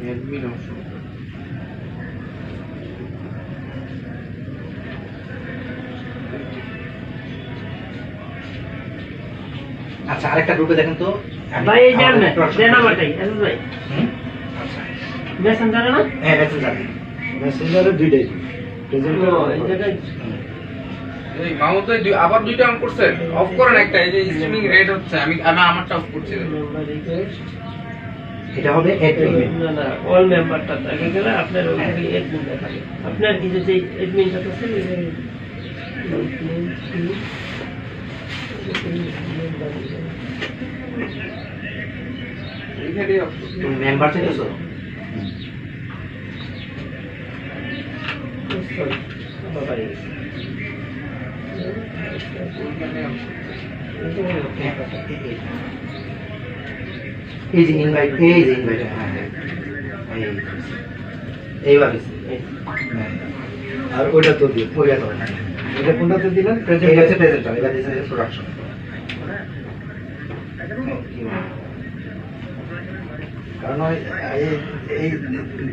Admin option আচ্ছা আরেকটা গ্রুপে দেখেন তো। ভাই এই যান না production দেন আমারটাই আসুন ভাই। হুম? আচ্ছা মেসেঞ্জারে না? হ্যাঁ মেসেঞ্জার দুইটাই। এই জায়গায় এই মামু তো দুই- আবার দুইটা অন করছেন অফ করেন একটা এই যে স্ট্রিমিং রেট হচ্ছে আমি আমি আমারটা অফ করছি। এটা হবে অ্যাডমিন না না অল মেম্বারটা থাকে গেলে আপনার ওখানে অ্যাডমিন দেখাবে আপনার কিছু যে অ্যাডমিনটা আছে মেম্বার করছি। এই যে ইনভাইট এই যে ইনভাইট হ্যাঁ হ্যাঁ এই এইবার হ্যাঁ। আর ওটা তো দিয়ে ওইটা তো এটা কোনটাতে দিলেন? এটা প্রেজেন্ট প্রেজেন্টার প্রেজেন্টার এটা প্রোডাকশন কারণ ওই এই- এই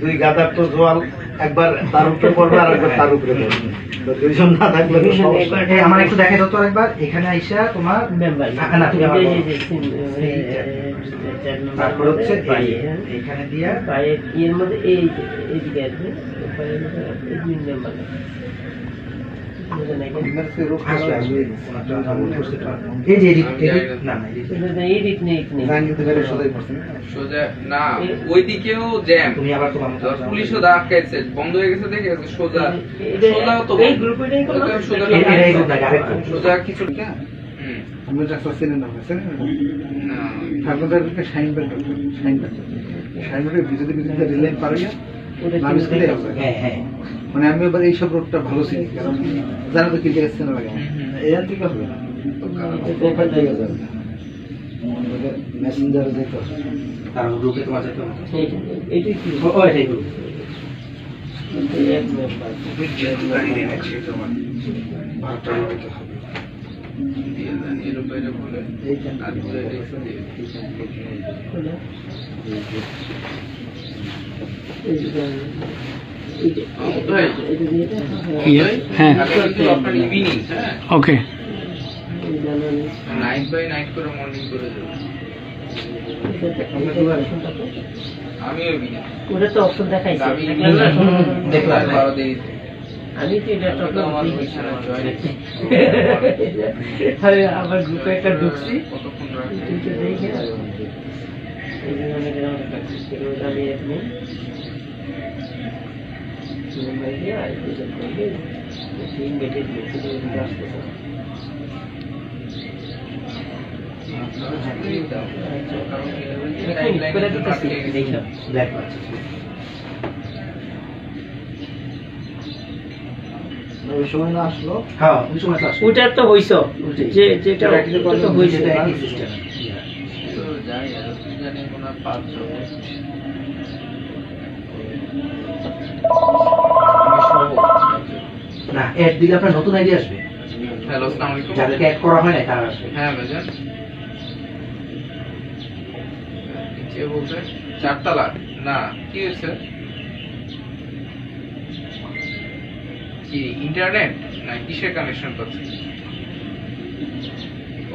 দুই গাদার তো জোয়াল একবার তার উপরে পড়বে আর একবার তার উপরে পড়বে। দুইজন না থাকলে আমার একটু দেখে দাও তো একবার এখানে আইসা তোমার মেম্বার না, না, তুমি আবার তারপর হচ্ছে এখানে দিয়া এর মধ্যে এই পায়ের মধ্যে মেম্বার বুঝলেন এখানে আপনার সে রোগ আসবে আসবে আসবে এই যে এডিট না না এডিট নেই নেই লাইন কিন্তু বেড়ে সোজাই সোজা না ওইদিকেও জ্যাম তুমি আবার তোমার মতো ধর পুলিশও বন্ধ হয়ে গেছে দেখে গেছে সোজা তো এই গ্রুপেটাই করলাম সোজা? সোজা কিছু হুম আমি ডাক্তার চেনেন না চেনেন না ঠাকুরদারকে Bell doctor Shine Bell Shine বেলের বিরুদ্ধে বিরুদ্ধে রিলাইন পারে না নাম স্কুলে আছে হ্যাঁ হ্যাঁ মানে আমি এবার এইসব রোগটা ভালো চিনি কারণ জানা তো কি জায়গায় চেনা লাগে এর থেকে হবে না। প্রোফাইল জায়গা যাবে। মেসেঞ্জারে যেতে হবে। তার গ্রুপে তোমার যেতে হবে। এইটা- এইটাই কি? ও ও, এটাই গ্রুপ এক হ্যাঁ হ্যাঁ ওকে নাইট বাই নাইট করে মর্নিং করে দেবো আমিও ইভিনিং ওটা তো অপশন আমি? হুম, দেখলাম। বারো দিন। আমি তো এটা আমি join আরে আমার গ্রুপে একটা ঢুকছি। কতক্ষণ আসতেছে না। হাতেই দাও। কারণ দেখুন, timeline করে এর জন্য দিতেছি, আটকে গেছি। দেখলাম। ব্ল্যাক ওই সময় না আসলো হ্যাঁ ওই সময় তো আসবে তো হইছ যে যেটা তো হইছে একই সিস্টেম তো আর জানি। আমি সহ। না অ্যাড দিলে আপনার নতুন আইডিয়া আসবে। হ্যালো আসসালামু আলাইকুম। যাদেরকে অ্যাড করা হয় না তারা আসবে। হ্যাঁ ভাইজান। কে বলছে? চারতলা? না কি হয়েছে? কি ইন্টারনেট না কিসের কানেকশন করছে?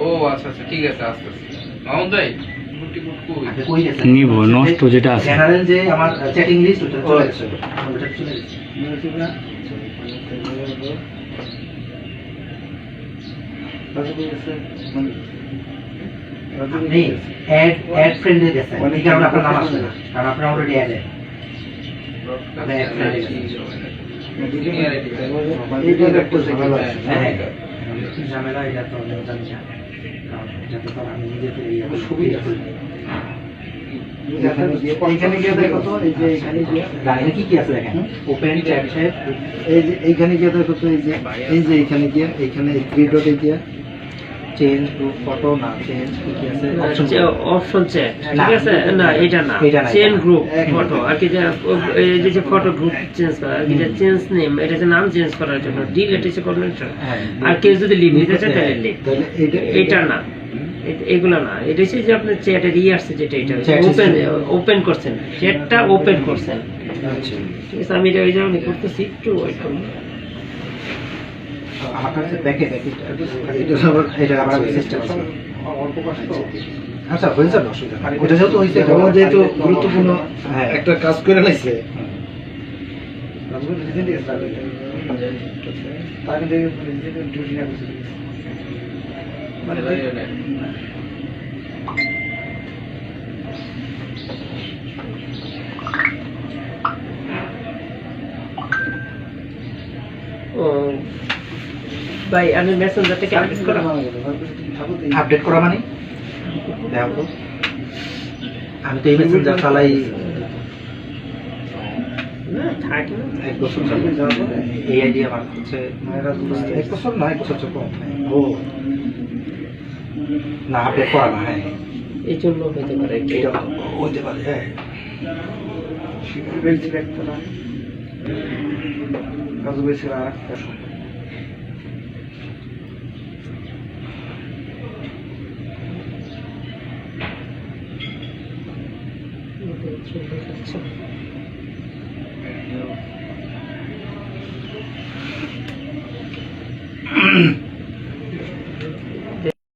ও আচ্ছা আচ্ছা ঠিক আছে আস্তে আস্তে মাহমুদ ভাই? গেছে নিব, নষ্ট যেটা আছে। জেনারেল যে আমার চ্যাটিং লিস্ট ওটা চলে গেছে ওটা চলে গেছে আপনি অ্যাড অ্যাড ফ্রেন্ডে গেছে এই কারণে আপনার নাম আসবে না কারণ আপনার অলরেডি অ্যাড ঝামেলা আছে। হ্যাঁ হ্যাঁ। কি ঝামেলা এটা তো জানি না। কারণ যাতে তো আমি নিজে থেকে ইয়ে করি, সুবিধা করি এখানে গিয়ে এইখানে গিয়ে দেখো তো এই যে গিয়ে এইখানে গিয়ে দেখো তো এই যে এই যে এইখানে গিয়ে এইখানে থ্রি ডটে গিয়ে চেঞ্জ টু ফটো না চেঞ্জ কি কি আছে? অপশন অপশন ঠিক আছে? না এটা না না। গ্রুপ ফটো আর কি যে এই যে ফটো গ্রুপ চেঞ্জ করা আর কি যে চেঞ্জ নেম এটা যে নাম চেঞ্জ করার জন্য হচ্ছে হ্যাঁ আর কেউ যদি লিভ দিতে চায় তাহলে লিভ এটা না। এগুলো না। এটা হচ্ছে যে আপনার চ্যাটের ইয়ে আসছে যেটা এটা ওপেন ওপেন করছেন। চ্যাটটা ওপেন করছেন। আচ্ছা। ঠিক আছে আমি এটা ওই জন্য করতেছি একটু ওয়েট করুন। আমার কাছে ব্যাকে এটা আবার এটা আবার চেষ্টা করছি। আচ্ছা হয়ে যাবে অসুবিধা ওটা যেহেতু হয়েছে ও যেহেতু গুরুত্বপূর্ণ হ্যাঁ। একটা কাজ করে লাইছে মানে ভাই আমি মেসেঞ্জার থেকে আপডেট করা। আপডেট করা মানে? দেখো তো। আমি তো এই মেসেঞ্জার চালাই। না থাকে না এক বছর এই আইডিয়া আমার হচ্ছে এক বছর না এক বছর কম। ও। না আপডেট করা না হ্যাঁ। এই জন্য হতে পারে। একটু। এটা হইতে পারে হ্যাঁ। আচ্ছা হুম